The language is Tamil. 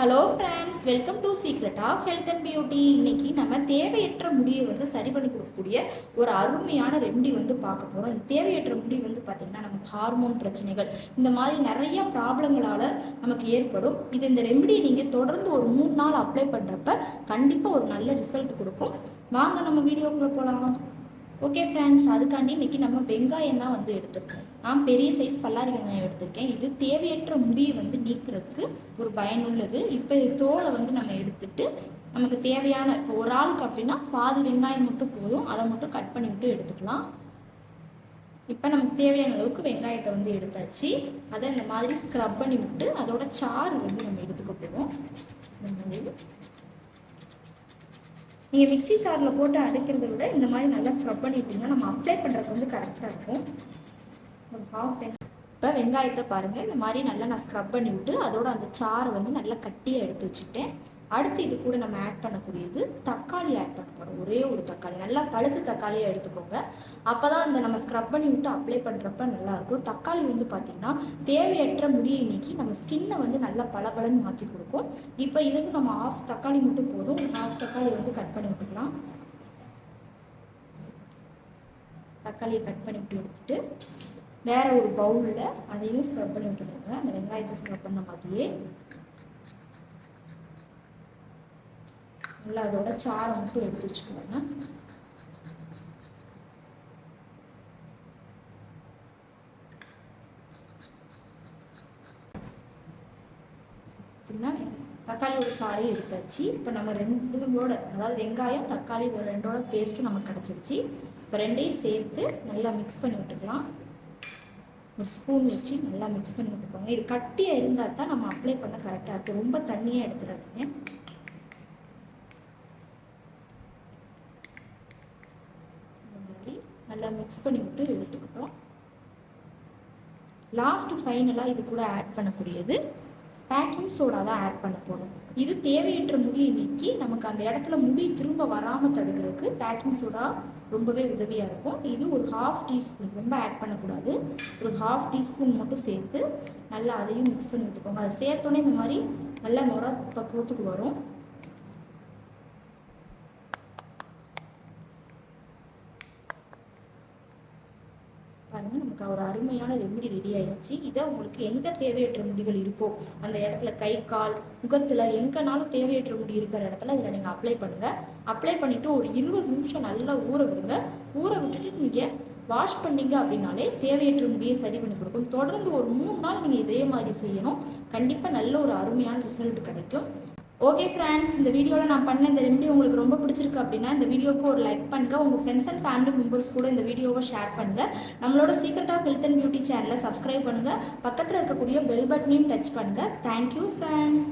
Hello friends welcome to secret of health and beauty இன்னைக்கு நம்ம தேவையற்ற முடியை வந்து சரி பண்ணி கொடுக்கக்கூடிய ஒரு அருமையான ரெமெடி வந்து பார்க்க போகிறோம் இந்த தேவையற்ற முடி வந்து பார்த்திங்கன்னா நமக்கு ஹார்மோன் பிரச்சனைகள் இந்த மாதிரி நிறைய ப்ராப்ளங்களால் நமக்கு ஏற்படும். இது இந்த ரெமடியை நீங்கள் தொடர்ந்து ஒரு மூணு நாள் அப்ளை பண்ணுறப்ப கண்டிப்பாக ஒரு நல்ல ரிசல்ட் கொடுக்கும். வாங்க நம்ம வீடியோக்குள்ளே போகலாம் ஓகே ஃப்ரெண்ட்ஸ் அதுக்காண்டி இன்னைக்கு நம்ம வெங்காயம் தான் வந்து எடுத்துக்கோம் நான் பெரிய சைஸ் பல்லாரி வெங்காயம் எடுத்திருக்கேன். இது தேவையற்ற முடியை வந்து நீக்கிறதுக்கு ஒரு பயனுள்ளது. இப்போ தோலை வந்து நம்ம எடுத்துட்டு நமக்கு தேவையான இப்போ ஒரு ஆளுக்கு அப்படின்னா பாதி வெங்காயம் மட்டும் போதும். அதை மட்டும் கட் பண்ணிவிட்டு எடுத்துக்கலாம். இப்போ நமக்கு தேவையான அளவுக்கு வெங்காயத்தை வந்து எடுத்தாச்சு. அதை இந்த மாதிரி ஸ்க்ரப் பண்ணி விட்டு அதோட சாறு வந்து நம்ம எடுத்துக்க போகிறோம் இந்த மாதிரி. நீங்கள் மிக்ஸி சாரில் போட்டு அரைக்கிறத விட இந்த மாதிரி நல்லா ஸ்க்ரப் பண்ணிட்டீங்கன்னா நம்ம அப்ளை பண்ணுறதுக்கு வந்து கரெக்டாக இருக்கும். ஒரு ஹாஃப் இப்போ வெங்காயத்தை பாருங்கள் இந்த மாதிரி நல்லா நான் ஸ்க்ரப் பண்ணி விட்டு அதோட அந்த சாறு வந்து நல்லா கட்டியாக எடுத்து வச்சுட்டேன் அடுத்து இது கூட நம்ம ஆட் பண்ணக்கூடியது தக்காளி ஆட் பண்ண போகிறோம் ஒரே ஒரு தக்காளி. நல்லா பழுத்து தக்காளியை எடுத்துக்கோங்க. அப்போ தான் அந்த நம்ம ஸ்க்ரப் பண்ணி விட்டு அப்ளை பண்ணுறப்ப நல்லாயிருக்கும் தக்காளி வந்து பார்த்திங்கன்னா தேவையற்ற முடியை நீக்கி நம்ம ஸ்கின்னை வந்து நல்லா பளபளன்னு மாற்றி கொடுக்கும். இப்போ இதுக்கு நம்ம ஆஃப் தக்காளி மட்டும் போதும். ஆஃப் தக்காளி வந்து கட் பண்ணி விட்டுக்கலாம். தக்காளியை கட் பண்ணி விட்டு எடுத்துட்டு வேற ஒரு பவுலில் அதையும் ஸ்க்ரப் பண்ணி விட்டுக்கோங்க. அந்த வெங்காயத்தை ஸ்க்ரப் பண்ண மாதிரியே நல்லா அதோட சாரை மட்டும் எடுத்து வச்சுக்கோங்க. அப்படின்னா தக்காளியோட சாறையும் எடுத்தாச்சு. இப்போ நம்ம ரெண்டோட அதாவது வெங்காயம் தக்காளி இது ரெண்டோட பேஸ்ட்டும் நமக்கு கிடச்சிருச்சு. இப்போ ரெண்டையும் சேர்த்து நல்லா மிக்ஸ் பண்ணி விட்டுக்கலாம். ஒரு ஸ்பூன் வச்சு நல்லா மிக்ஸ் பண்ணி விட்டுக்கோங்க. இது கட்டியாக இருந்தால் தான் நம்ம அப்ளை பண்ண கரெக்டாக இருக்குது ரொம்ப தண்ணியாக எடுத்துடாதீங்க இந்த மாதிரி நல்லா மிக்ஸ் பண்ணி விட்டு எடுத்துக்கிட்டோம் லாஸ்ட் ஃபைனலாக இது கூட ஆட் பண்ணக்கூடியது. பேக்கிங் சோடா தான் ஆட் பண்ண போகிறோம் இது தேவையற்ற முடியை நீக்கி நமக்கு அந்த இடத்துல முடி திரும்ப வராமல் தடுக்கிறதுக்கு பேக்கிங் சோடா ரொம்பவே உதவியாக இருக்கும். இது ஒரு ஹாஃப் டீஸ்பூன் ரொம்ப ஆட் பண்ணக்கூடாது. ஒரு ஹாஃப் டீஸ்பூன் மட்டும் சேர்த்து நல்லா அதையும் மிக்ஸ் பண்ணி வச்சுக்கோங்க அதை சேர்த்தோன்னே இந்த மாதிரி நல்லா நுர பக்குவத்துக்கு வரும். பாருங்க நமக்கு ஒரு அருமையான ரெமிடி ரெடி ஆயிடுச்சு. இதை உங்களுக்கு எங்கே தேவையற்ற முடிகள் இருக்கோ அந்த இடத்துல கை கால் முகத்தில் எங்கேனாலும் தேவையற்ற முடி இருக்கிற இடத்துல இதில் நீங்கள் அப்ளை பண்ணுங்கள் அப்ளை பண்ணிவிட்டு ஒரு இருபது நிமிஷம் நல்லா ஊற விடுங்க. ஊற விட்டுட்டு நீங்கள் வாஷ் பண்ணீங்க அப்படின்னாலே தேவையற்ற முடியை சரி பண்ணி கொடுக்கும். தொடர்ந்து ஒரு மூணு நாள் நீங்கள் இதே மாதிரி செய்யணும். கண்டிப்பாக நல்ல ஒரு அருமையான ரிசல்ட் கிடைக்கும். ஓகே ஃப்ரெண்ட்ஸ் இந்த வீடியோவில் நான் பண்ண இந்த ரெமெடி உங்களுக்கு ரொம்ப பிடிச்சிருக்கு அப்படின்னா இந்த வீடியோக்கு ஒரு லைக் பண்ணுங்கள் உங்கள் ஃப்ரெண்ட்ஸ் அண்ட் ஃபேமிலி மெம்பர்ஸ் கூட இந்த வீடியோவை ஷேர் பண்ணுங்கள் நம்மளோட secret of health and beauty சேனலை சப்ஸ்கிரைப் பண்ணுங்கள் பக்கத்தில் இருக்கக்கூடிய பெல் பட்டனையும் டச் பண்ணுங்கள் தேங்க்யூ ஃப்ரெண்ட்ஸ்